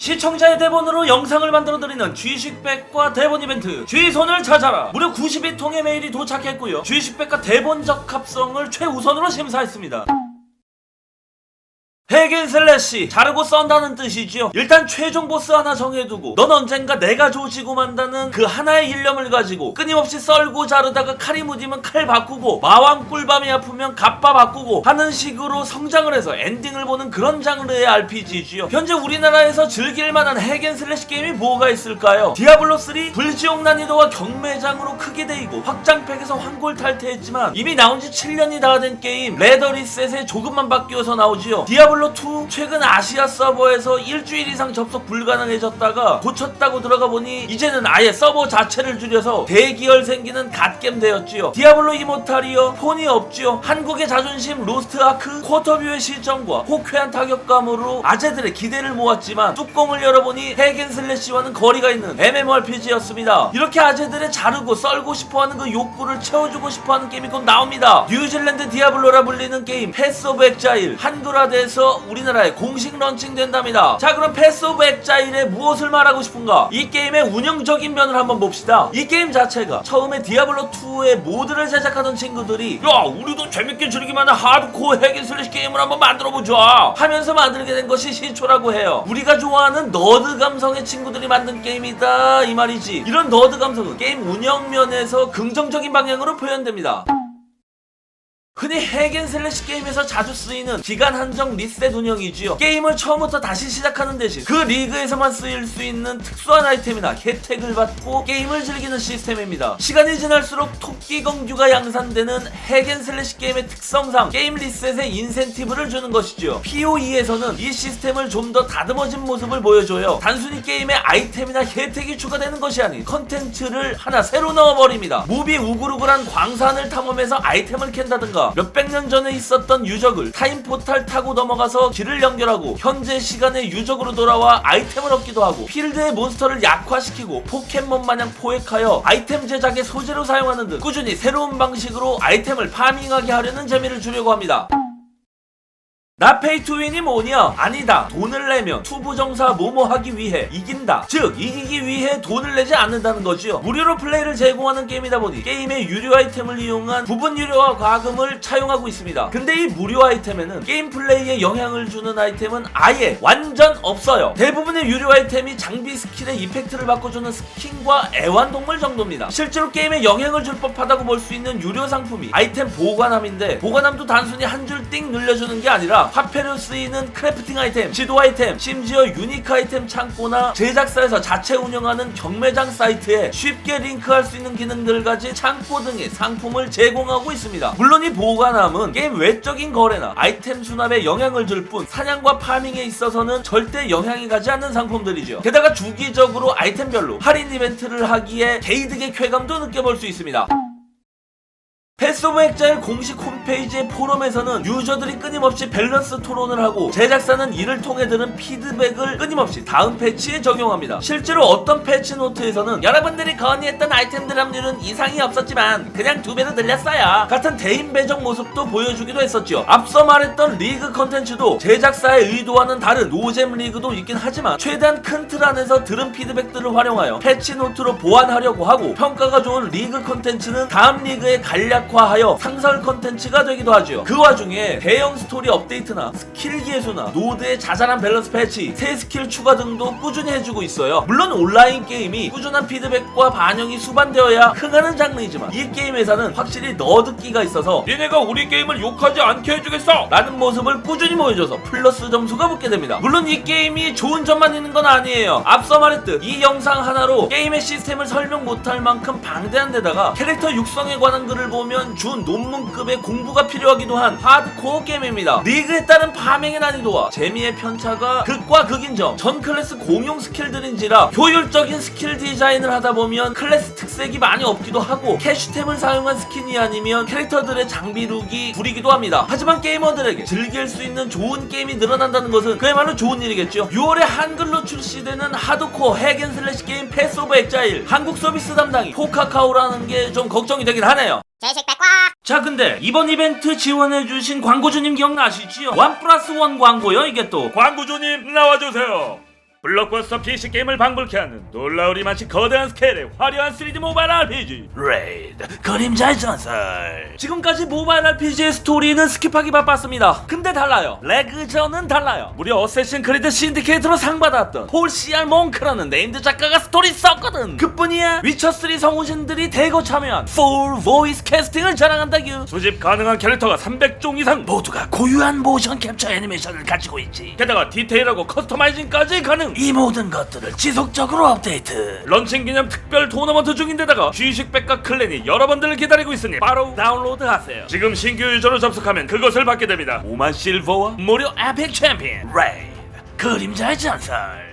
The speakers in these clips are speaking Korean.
시청자의 대본으로 영상을 만들어드리는 쥐식백과 대본 이벤트. 쥐손을 찾아라. 무려 92통의 메일이 도착했고요. 쥐식백과 대본 적합성을 최우선으로 심사했습니다 핵인 슬래시 자르고 썬다는 뜻이지요. 일단 최종 보스 하나 정해두고 넌 언젠가 내가 조지고 만다는 그 하나의 일념을 가지고 끊임없이 썰고 자르다가 칼이 무디면 칼 바꾸고 마왕 꿀밤이 아프면 갑바 바꾸고 하는 식으로 성장을 해서 엔딩을 보는 그런 장르의 RPG지요. 현재 우리나라에서 즐길 만한 핵인 슬래시 게임이 뭐가 있을까요? 디아블로3 불지옥 난이도와 경매장으로 크게 데이고 확장팩에서 황골 탈퇴했지만 이미 나온 지 7년이 다 된 게임 레더 리셋에 조금만 바뀌어서 나오지요. 디아블로 2 최근 아시아 서버에서 일주일 이상 접속 불가능해졌다가 고쳤다고 들어가 보니 이제는 아예 서버 자체를 줄여서 대기열 생기는 갓겜 되었지요. 디아블로 이모탈이요? 폰이 없지요. 한국의 자존심 로스트 아크 쿼터뷰의 실정과 호쾌한 타격감으로 아재들의 기대를 모았지만 뚜껑을 열어보니 핵앤 슬래시와는 거리가 있는 MMORPG였습니다. 이렇게 아재들의 자르고 썰고 싶어하는 그 욕구를 채워주고 싶어하는 게임이 곧 나옵니다. 뉴질랜드 디아블로라 불리는 게임 패스 오브 엑자일 한글화돼서 우리나라에 공식 런칭된답니다. 자 그럼 패스 오브 엑자일에 무엇을 말하고 싶은가? 이 게임의 운영적인 면을 한번 봅시다. 이 게임 자체가 처음에 디아블로2의 모드를 제작하던 친구들이 야 우리도 재밌게 즐기만한 하드코어 핵인 슬래시 게임을 한번 만들어보자 하면서 만들게 된 것이 시초라고 해요. 우리가 좋아하는 너드 감성의 친구들이 만든 게임이다 이 말이지. 이런 너드 감성은 게임 운영 면에서 긍정적인 방향으로 표현됩니다 흔히 핵앤슬래시 게임에서 자주 쓰이는 기간 한정 리셋 운영이지요. 게임을 처음부터 다시 시작하는 대신 그 리그에서만 쓰일 수 있는 특수한 아이템이나 혜택을 받고 게임을 즐기는 시스템입니다. 시간이 지날수록 토끼 공주가 양산되는 핵앤슬래시 게임의 특성상 게임 리셋에 인센티브를 주는 것이죠. POE에서는 이 시스템을 좀 더 다듬어진 모습을 보여줘요. 단순히 게임에 아이템이나 혜택이 추가되는 것이 아닌 컨텐츠를 하나 새로 넣어버립니다. 무비 우글우글한 광산을 탐험해서 아이템을 캔다든가 몇백 년 전에 있었던 유적을 타임 포탈 타고 넘어가서 길을 연결하고 현재 시간의 유적으로 돌아와 아이템을 얻기도 하고 필드의 몬스터를 약화시키고 포켓몬 마냥 포획하여 아이템 제작의 소재로 사용하는 등 꾸준히 새로운 방식으로 아이템을 파밍하게 하려는 재미를 주려고 합니다. 나 페이 투윈이 뭐냐? 아니다. 돈을 내면 투부정사 뭐뭐 하기 위해 이긴다. 즉 이기기 위해 돈을 내지 않는다는 거지요. 무료로 플레이를 제공하는 게임이다 보니 게임의 유료 아이템을 이용한 부분 유료와 과금을 차용하고 있습니다. 근데 이 무료 아이템에는 게임 플레이에 영향을 주는 아이템은 아예 완전 없어요. 대부분의 유료 아이템이 장비 스킬의 이펙트를 바꿔주는 스킨과 애완동물 정도입니다. 실제로 게임에 영향을 줄 법하다고 볼 수 있는 유료 상품이 아이템 보관함인데 보관함도 단순히 한 줄띵 늘려주는 게 아니라 화폐로 쓰이는 크래프팅 아이템, 지도 아이템, 심지어 유니크 아이템 창고나 제작사에서 자체 운영하는 경매장 사이트에 쉽게 링크할 수 있는 기능들을 가진 창고 등의 상품을 제공하고 있습니다. 물론 이 보관함은 게임 외적인 거래나 아이템 수납에 영향을 줄 뿐 사냥과 파밍에 있어서는 절대 영향이 가지 않는 상품들이죠. 게다가 주기적으로 아이템별로 할인 이벤트를 하기에 게이득의 쾌감도 느껴볼 수 있습니다. 패스 오브 엑자일 공식 홈페이지의 포럼에서는 유저들이 끊임없이 밸런스 토론을 하고 제작사는 이를 통해 들은 피드백을 끊임없이 다음 패치에 적용합니다. 실제로 어떤 패치 노트에서는 여러분들이 건의했던 아이템들 합률은 이상이 없었지만 그냥 두 배로 늘렸어요. 같은 대인 배정 모습도 보여주기도 했었죠. 앞서 말했던 리그 컨텐츠도 제작사의 의도와는 다른 노잼 리그도 있긴 하지만 최대한 큰 틀 안에서 들은 피드백들을 활용하여 패치 노트로 보완하려고 하고 평가가 좋은 리그 컨텐츠는 다음 리그에 간략 화하여 상설 컨텐츠가 되기도 하죠. 그 와중에 대형 스토리 업데이트나 스킬 기회수나 노드의 자잘한 밸런스 패치, 새 스킬 추가 등도 꾸준히 해주고 있어요. 물론 온라인 게임이 꾸준한 피드백과 반영이 수반되어야 흥하는 장르이지만 이 게임 회사는 확실히 너드기가 있어서 얘네가 우리 게임을 욕하지 않게 해주겠어! 라는 모습을 꾸준히 보여줘서 플러스 점수가 붙게 됩니다. 물론 이 게임이 좋은 점만 있는 건 아니에요. 앞서 말했듯 이 영상 하나로 게임의 시스템을 설명 못할 만큼 방대한 데다가 캐릭터 육성에 관한 글을 보면 준 논문급의 공부가 필요하기도 한 하드코어 게임입니다. 리그에 따른 파밍의 난이도와 재미의 편차가 극과 극인 점, 전 클래스 공용 스킬들인지라 효율적인 스킬 디자인을 하다 보면 클래스 특색이 많이 없기도 하고 캐슈템을 사용한 스킨이 아니면 캐릭터들의 장비 룩이 구리기도 합니다. 하지만 게이머들에게 즐길 수 있는 좋은 게임이 늘어난다는 것은 그야말로 좋은 일이겠죠. 6월에 한글로 출시되는 하드코어 핵앤슬래시 게임 패스 오브 엑자일 한국 서비스 담당이 포카카오라는 게 좀 걱정이 되긴 하네요. 제식 백과 자 근데 이번 이벤트 지원해주신 광고주님 기억나시지요? 원 플러스 원 광고요 이게 또 광고주님 나와주세요. 블록버스터 PC 게임을 방불케 하는 놀라우리만치 거대한 스케일의 화려한 3D 모바일 RPG 레이드 그림자의 전설. 지금까지 모바일 RPG의 스토리는 스킵하기 바빴습니다. 근데 달라요. 레그전은 달라요. 무려 어쌔신 크리드 신디케이트로 상 받았던 폴 C.R. 몽크라는 네임드 작가가 스토리 썼거든. 그뿐이야. 위쳐3 성우진들이 대거 참여한 풀 보이스 캐스팅을 자랑한다규. 수집 가능한 캐릭터가 300종 이상 모두가 고유한 모션 캡처 애니메이션을 가지고 있지. 게다가 디테일하고 커스터마이징까지 가능 이 모든 것들을 지속적으로 업데이트. 런칭 기념 특별 토너먼트 중인데다가 취식백과 클랜이 여러분들을 기다리고 있으니 바로 다운로드 하세요. 지금 신규 유저로 접속하면 그것을 받게 됩니다. 5만 실버와 무료 에픽 챔피언. 레이드 그림자의 전설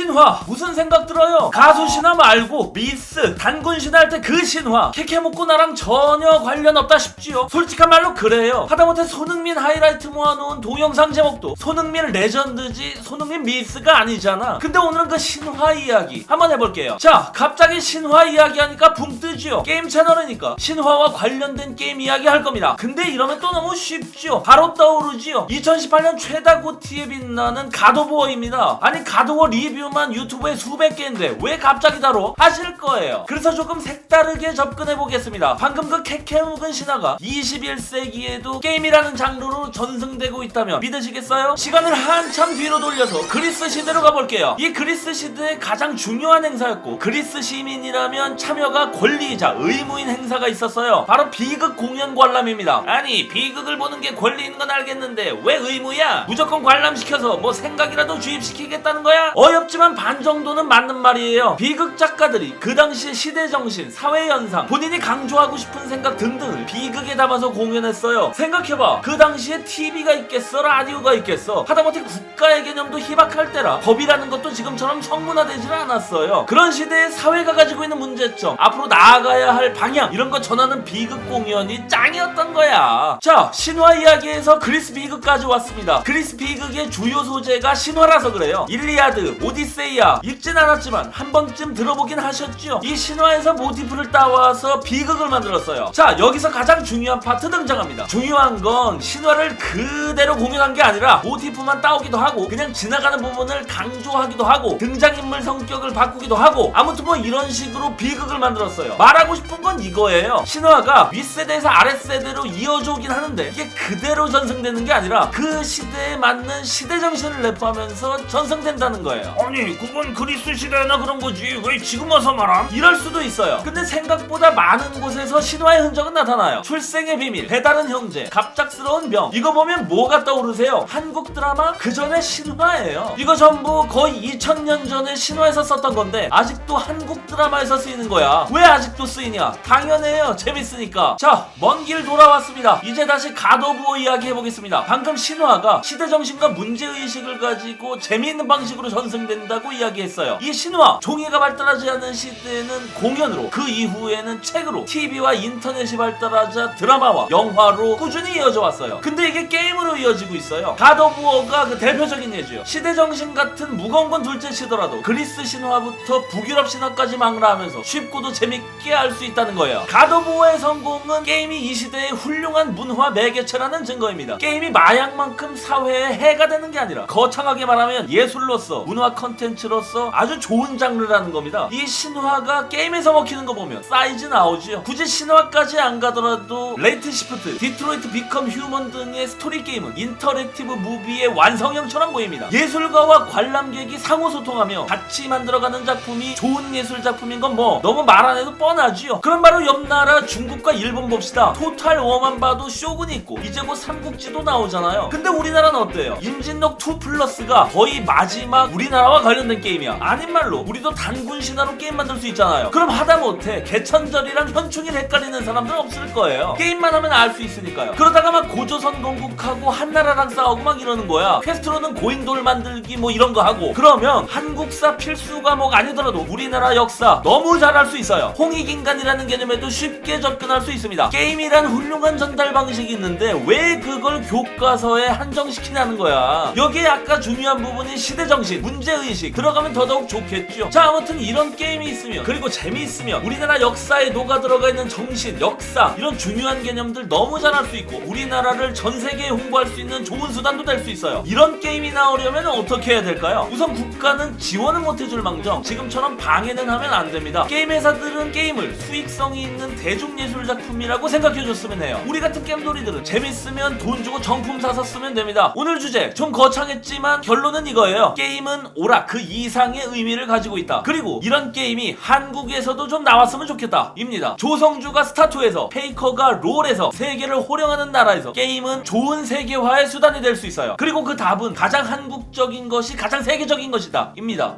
신화. 무슨 생각 들어요? 가수 신화 말고 미스 단군 신화 할 때 그 신화. 케케모코 나랑 전혀 관련 없다 싶지요. 솔직한 말로 그래요. 하다못해 손흥민 하이라이트 모아놓은 동영상 제목도 손흥민 레전드지 손흥민 미스가 아니잖아. 근데 오늘은 그 신화 이야기 한번 해볼게요. 자 갑자기 신화 이야기 하니까 붕 뜨지요. 게임 채널이니까 신화와 관련된 게임 이야기 할 겁니다. 근데 이러면 또 너무 쉽지요. 바로 떠오르지요. 2018년 최다 고티에 빛나는 가도보어입니다. 아니 가도워 리뷰 만 유튜브에 수백 개인데 왜 갑자기 다뤄? 하실 거예요 그래서 조금 색다르게 접근해 보겠습니다 방금 그 캐캐묵은 신화가 21세기에도 게임이라는 장르로 전승되고 있다면 믿으시겠어요? 시간을 한참 뒤로 돌려서 그리스 시대로 가볼게요 이 그리스 시대의 가장 중요한 행사였고 그리스 시민이라면 참여가 권리이자 의무인 행사가 있었어요 바로 비극 공연 관람입니다 아니 비극을 보는 게 권리인 건 알겠는데 왜 의무야? 무조건 관람시켜서 뭐 생각이라도 주입시키겠다는 거야? 어렵지 만 반 정도는 맞는 말이에요 비극 작가들이 그 당시의 시대 정신, 사회 현상, 본인이 강조하고 싶은 생각 등등을 비극에 담아서 공연했어요. 생각해봐. 그 당시에 TV가 있겠어, 라디오가 있겠어. 하다못해 국가의 개념도 희박할 때라 법이라는 것도 지금처럼 성문화되지는 않았어요. 그런 시대에 사회가 가지고 있는 문제점, 앞으로 나아가야 할 방향 이런 거 전하는 비극 공연이 짱이었던 거야. 자, 신화 이야기에서 그리스 비극까지 왔습니다. 그리스 비극의 주요 소재가 신화라서 그래요. 일리아드, 오디 세이아 읽진 않았지만 한 번쯤 들어보긴 하셨죠. 이 신화에서 모티프를 따와서 비극을 만들었어요. 자, 여기서 가장 중요한 파트 등장합니다. 중요한 건 신화를 그대로 공연한 게 아니라 모티프만 따오기도 하고 그냥 지나가는 부분을 강조하기도 하고 등장인물 성격을 바꾸기도 하고 아무튼 뭐 이런 식으로 비극을 만들었어요. 말하고 싶은 건 이거예요. 신화가 윗세대에서 아랫세대로 이어져 오긴 하는데 이게 그대로 전승되는 게 아니라 그 시대에 맞는 시대 정신을 내포하면서 전승된다는 거예요. 아니, 그건 그리스 시대나 그런 거지. 왜 지금 와서 말함? 이럴 수도 있어요. 근데 생각보다 많은 곳에서 신화의 흔적은 나타나요. 출생의 비밀, 배다른 형제, 갑작스러운 병. 이거 보면 뭐가 떠오르세요? 한국 드라마 그 전에 신화예요. 이거 전부 거의 2000년 전에 신화에서 썼던 건데 아직도 한국 드라마에서 쓰이는 거야. 왜 아직도 쓰이냐? 당연해요. 재밌으니까. 자, 먼 길 돌아왔습니다. 이제 다시 가도부어 이야기 해보겠습니다. 방금 신화가 시대 정신과 문제 의식을 가지고 재미있는 방식으로 전승된 다고 이야기했어요. 이 신화 종이가 발달하지 않은 시대에는 공연으로 그 이후에는 책으로 TV와 인터넷이 발달하자 드라마와 영화로 꾸준히 이어져 왔어요. 근데 이게 게임으로 이어지고 있어요. 가도부어가 그 대표적인 예죠. 시대 정신 같은 무거운 건 둘째 치더라도 그리스 신화부터 북유럽 신화까지 망라하면서 쉽고도 재밌게 할수 있다는 거예요. 가도부어의 성공은 게임이 이 시대의 훌륭한 문화 매개체라는 증거입니다. 게임이 마약만큼 사회에 해가 되는 게 아니라 거창하게 말하면 예술로서 문화 컨 텐츠로서 아주 좋은 장르라는 겁니다. 이 신화가 게임에서 먹히는 거 보면 사이즈 나오지요. 굳이 신화까지 안 가더라도 레이트 시프트, 디트로이트 비컴 휴먼 등의 스토리 게임은 인터랙티브 무비의 완성형처럼 보입니다. 예술가와 관람객이 상호 소통하며 같이 만들어가는 작품이 좋은 예술 작품인 건 뭐 너무 말 안 해도 뻔하지요. 그럼 바로 옆 나라 중국과 일본 봅시다. 토탈 워만 봐도 쇼군이 있고 이제 곧 삼국지도 나오잖아요. 근데 우리나라는 어때요? 임진록 2 플러스가 거의 마지막 우리나라와 관련된 게임이야. 아닌 말로 우리도 단군 신화로 게임 만들 수 있잖아요. 그럼 하다못해 개천절이랑 현충일 헷갈리는 사람들 없을 거예요. 게임만 하면 알 수 있으니까요. 그러다가 막 고조선 건국하고 한나라랑 싸우고 막 이러는 거야. 퀘스트로는 고인돌 만들기 뭐 이런 거 하고 그러면 한국사 필수 과목 아니더라도 우리나라 역사 너무 잘할 수 있어요. 홍익인간이라는 개념에도 쉽게 접근할 수 있습니다. 게임이란 훌륭한 전달 방식이 있는데 왜 그걸 교과서에 한정시키냐는 거야. 여기에 아까 중요한 부분인 시대 정신, 문제 의식 들어가면 더더욱 좋겠죠. 자 아무튼 이런 게임이 있으면 그리고 재미있으면 우리나라 역사에 녹아 들어가 있는 정신, 역사 이런 중요한 개념들 너무 잘알수 있고 우리나라를 전 세계에 홍보할 수 있는 좋은 수단도 될 수 있어요. 이런 게임이 나오려면 어떻게 해야 될까요? 우선 국가는 지원을 못 해줄 망정 지금처럼 방해는 하면 안 됩니다. 게임 회사들은 게임을 수익성이 있는 대중예술 작품이라고 생각해줬으면 해요. 우리 같은 게임돌이들은 재밌으면 돈 주고 정품 사서 쓰면 됩니다. 오늘 주제 좀 거창했지만 결론은 이거예요. 게임은 오락 그 이상의 의미를 가지고 있다. 그리고 이런 게임이 한국에서도 좀 나왔으면 좋겠다. 입니다. 조성주가 스타투에서 페이커가 롤에서 세계를 호령하는 나라에서 게임은 좋은 세계화의 수단이 될 수 있어요. 그리고 그 답은 가장 한국적인 것이 가장 세계적인 것이다. 입니다.